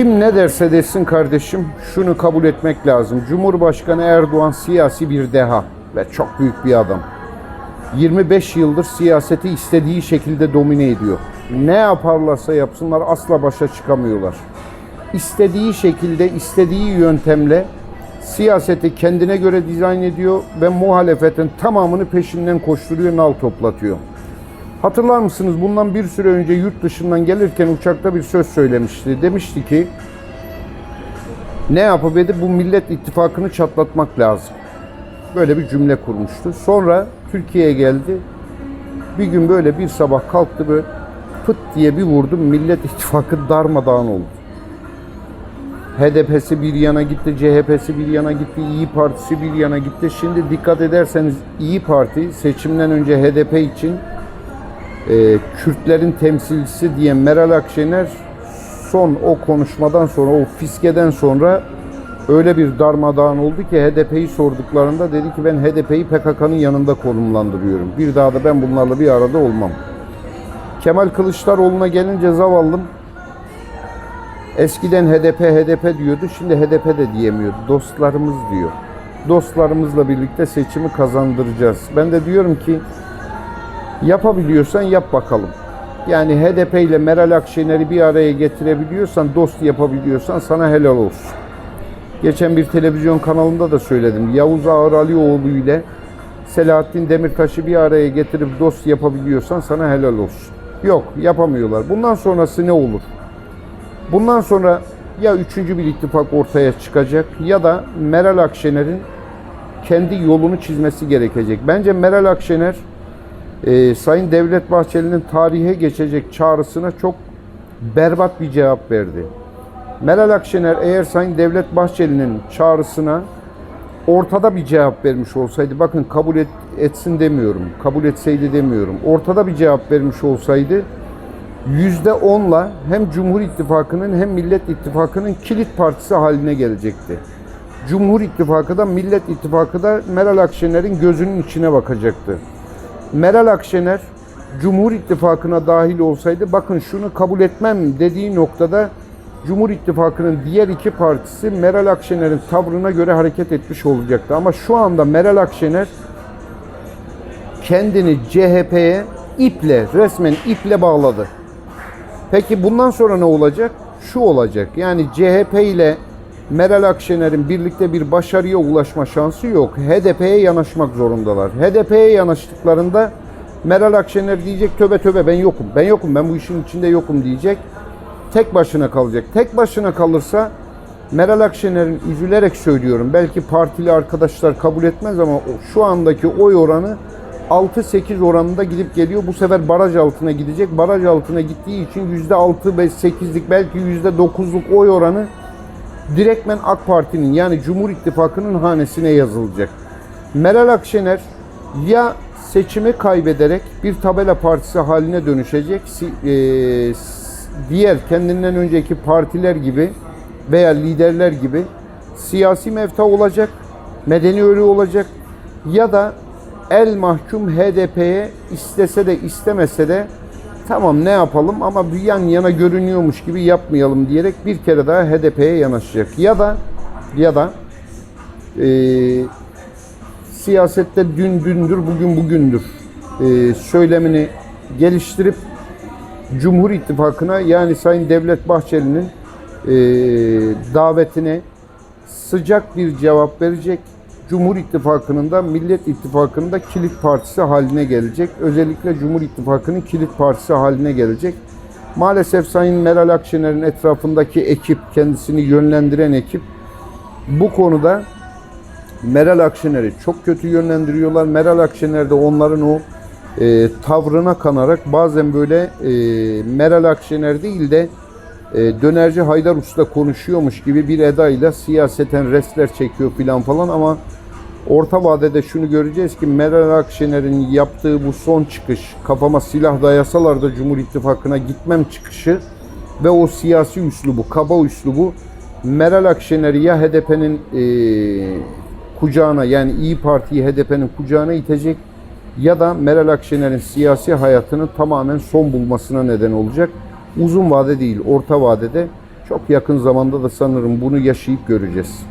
Kim ne derse desin kardeşim şunu kabul etmek lazım. Cumhurbaşkanı Erdoğan siyasi bir deha ve çok büyük bir adam. 25 yıldır siyaseti istediği şekilde domine ediyor. Ne yaparlarsa yapsınlar asla başa çıkamıyorlar. İstediği şekilde, istediği yöntemle siyaseti kendine göre dizayn ediyor ve muhalefetin tamamını peşinden koşturuyor, nal toplatıyor. Hatırlar mısınız bundan bir süre önce yurt dışından gelirken uçakta bir söz söylemişti. Demişti ki ne yapıp edip bu millet ittifakını çatlatmak lazım. Böyle bir cümle kurmuştu. Sonra Türkiye'ye geldi. Bir gün böyle bir sabah kalktı böyle pıt diye bir vurdu. Millet ittifakı darmadağın oldu. HDP'si bir yana gitti, CHP'si bir yana gitti, İyi Partisi bir yana gitti. Şimdi dikkat ederseniz İyi Parti seçimden önce HDP için e, Kürtlerin temsilcisi diye Meral Akşener son o konuşmadan sonra, o fiskeden sonra öyle bir darmadağın oldu ki HDP'yi sorduklarında dedi ki ben HDP'yi PKK'nın yanında konumlandırıyorum. Bir daha da ben bunlarla bir arada olmam. Kemal Kılıçdaroğlu'na gelince zavallım eskiden HDP HDP diyordu. Şimdi HDP de diyemiyor. Dostlarımız diyor. Dostlarımızla birlikte seçimi kazandıracağız. Ben de diyorum ki Yapabiliyorsan yap bakalım. Yani HDP ile Meral Akşener'i bir araya getirebiliyorsan, dost yapabiliyorsan sana helal olsun. Geçen bir televizyon kanalında da söyledim. Yavuz Ağar Alioğlu ile Selahattin Demirtaş'ı bir araya getirip dost yapabiliyorsan sana helal olsun. Yok, yapamıyorlar. Bundan sonrası ne olur? Bundan sonra ya üçüncü bir ittifak ortaya çıkacak ya da Meral Akşener'in kendi yolunu çizmesi gerekecek. Bence Meral Akşener e, Sayın Devlet Bahçeli'nin tarihe geçecek çağrısına çok berbat bir cevap verdi. Meral Akşener eğer Sayın Devlet Bahçeli'nin çağrısına ortada bir cevap vermiş olsaydı, bakın kabul et, etsin demiyorum, kabul etseydi demiyorum, ortada bir cevap vermiş olsaydı yüzde onla hem Cumhur İttifakı'nın hem Millet İttifakı'nın kilit partisi haline gelecekti. Cumhur İttifakı da Millet İttifakı da Meral Akşener'in gözünün içine bakacaktı. Meral Akşener Cumhur İttifakı'na dahil olsaydı bakın şunu kabul etmem dediği noktada Cumhur İttifakı'nın diğer iki partisi Meral Akşener'in tavrına göre hareket etmiş olacaktı. Ama şu anda Meral Akşener kendini CHP'ye iple, resmen iple bağladı. Peki bundan sonra ne olacak? Şu olacak. Yani CHP ile Meral Akşener'in birlikte bir başarıya ulaşma şansı yok. HDP'ye yanaşmak zorundalar. HDP'ye yanaştıklarında Meral Akşener diyecek töbe töbe ben yokum. Ben yokum. Ben bu işin içinde yokum diyecek. Tek başına kalacak. Tek başına kalırsa Meral Akşener'in üzülerek söylüyorum. Belki partili arkadaşlar kabul etmez ama şu andaki oy oranı 6-8 oranında gidip geliyor. Bu sefer baraj altına gidecek. Baraj altına gittiği için %6-8'lik belki %9'luk oy oranı direktmen AK Parti'nin yani Cumhur İttifakı'nın hanesine yazılacak. Meral Akşener ya seçimi kaybederek bir tabela partisi haline dönüşecek. E, diğer kendinden önceki partiler gibi veya liderler gibi siyasi mevta olacak, medeni ölü olacak ya da el mahkum HDP'ye istese de istemese de tamam ne yapalım ama bir yan yana görünüyormuş gibi yapmayalım diyerek bir kere daha HDP'ye yanaşacak. Ya da ya da eee siyasette dün dündür, bugün bugündür eee, söylemini geliştirip Cumhur İttifakı'na yani Sayın Devlet Bahçeli'nin eee, davetine sıcak bir cevap verecek. Cumhur İttifakı'nın da Millet İttifakı'nın da kilit partisi haline gelecek. Özellikle Cumhur İttifakı'nın kilit partisi haline gelecek. Maalesef Sayın Meral Akşener'in etrafındaki ekip, kendisini yönlendiren ekip bu konuda Meral Akşener'i çok kötü yönlendiriyorlar. Meral Akşener de onların o e, tavrına kanarak bazen böyle e, Meral Akşener değil de e, dönerci Haydar Usta konuşuyormuş gibi bir edayla siyaseten restler çekiyor filan falan ama orta vadede şunu göreceğiz ki Meral Akşener'in yaptığı bu son çıkış kafama silah dayasalar da Cumhur İttifakı'na gitmem çıkışı ve o siyasi üslubu, kaba üslubu Meral Akşener'i ya HDP'nin e, kucağına yani İyi Parti'yi HDP'nin kucağına itecek ya da Meral Akşener'in siyasi hayatının tamamen son bulmasına neden olacak. Uzun vade değil, orta vadede. Çok yakın zamanda da sanırım bunu yaşayıp göreceğiz.